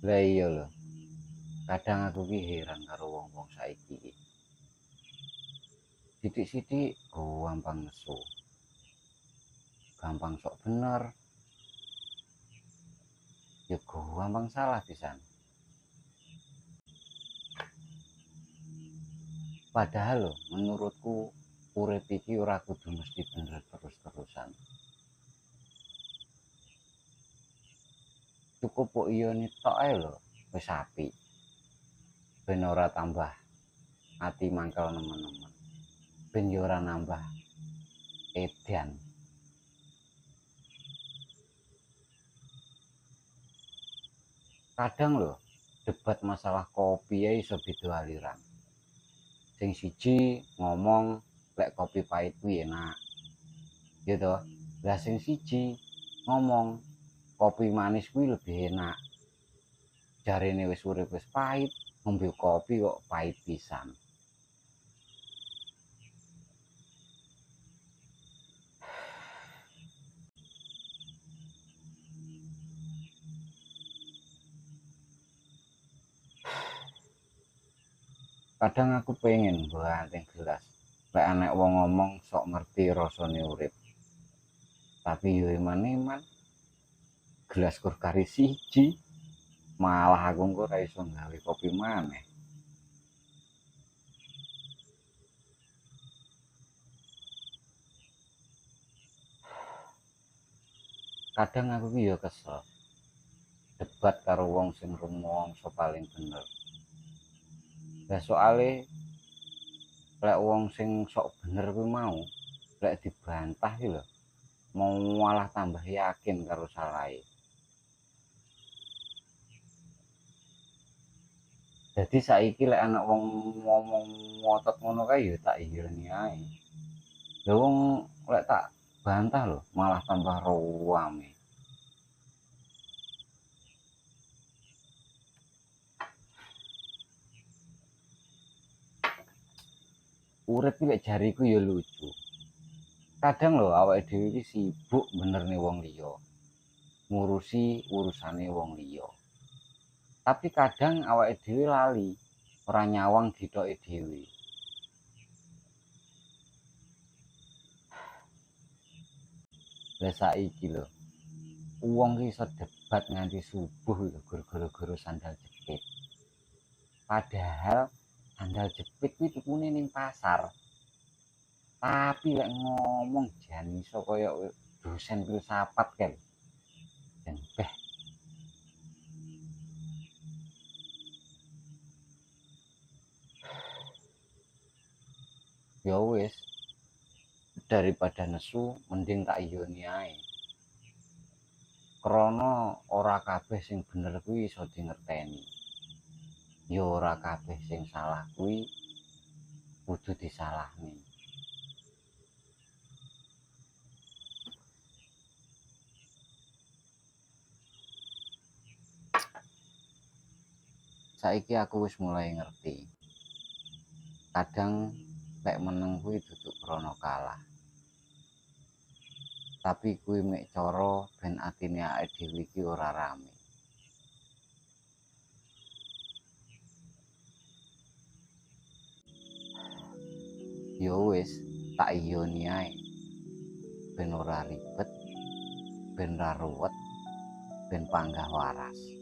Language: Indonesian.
Lah iya. Kadang aku ki heran karo wong-wong saiki iki. Sithik-sithik gampang nesu. Gampang sok bener. Ya gampang salah pisan. Padahal lho, menurutku urip iki ora kudu mesti bener terus-terusan. Cukup kok iyone tok ae lho, wis. Ben ora tambah ati mangkel nemen-nemen. Ben yo ora nambah edan. Kadang lho, debat masalah kopi ae iso beda aliran. Sing siji ngomong lek kopi pahit kuwi enak. Ya toh? Lah sing siji ngomong kopi manis kuwi lebih enak. Jarene wis urip wis pahit, ngombe kopi kok pahit pisan. Kadang aku pengen banting gelas. Lek anek wong ngomong sok ngerti rasane urip. Tapi yo iman-iman gelas kur kari siji, malah aku engko ora iso kopi maneh. Kadang aku yo kesel. Debat karo wong sing rumangsa paling bener. Lah soale lek wong sing sok bener kuwi mau lek dibantah mau malah tambah yakin karo salahe. Dadi saiki lek ana wong ngomong ngotot ngono kae ya tak iyoni ae. Lah wong lek tak bantah lho malah tambah ruwame. Urip ki lek jariku ya lucu. Kadang lho awake dhewe iki sibuk benerne wong liya. Ngurusi urusane wong liya. Tapi kadang awake dhewe lali ora nyawang dithoke dhewe. Lah saiki lho, wong ki iso debat nganti subuh lho gara-gara sandal jepit. Padahal sandal jepit kuwi tukune ning pasar. Tapi lek ngomong jan iso kaya dosen filsafat kan. Dan beh Ya wis, daripada nesu mending tak iyoni ae. Krana ora kabeh sing bener kuwi iso dingerteni. Ya ora kabeh sing salah kuwi kudu disalahne. Saiki aku wis mulai ngerti. Kadang lek meneng kuwi dudu krana kalah. Tapi kuwi mek cara ben atine awake dhewe iki ora rame. Ya wis, tak iyoni ae. Ben ora ribet, ben ra ruwet, ben panggah waras.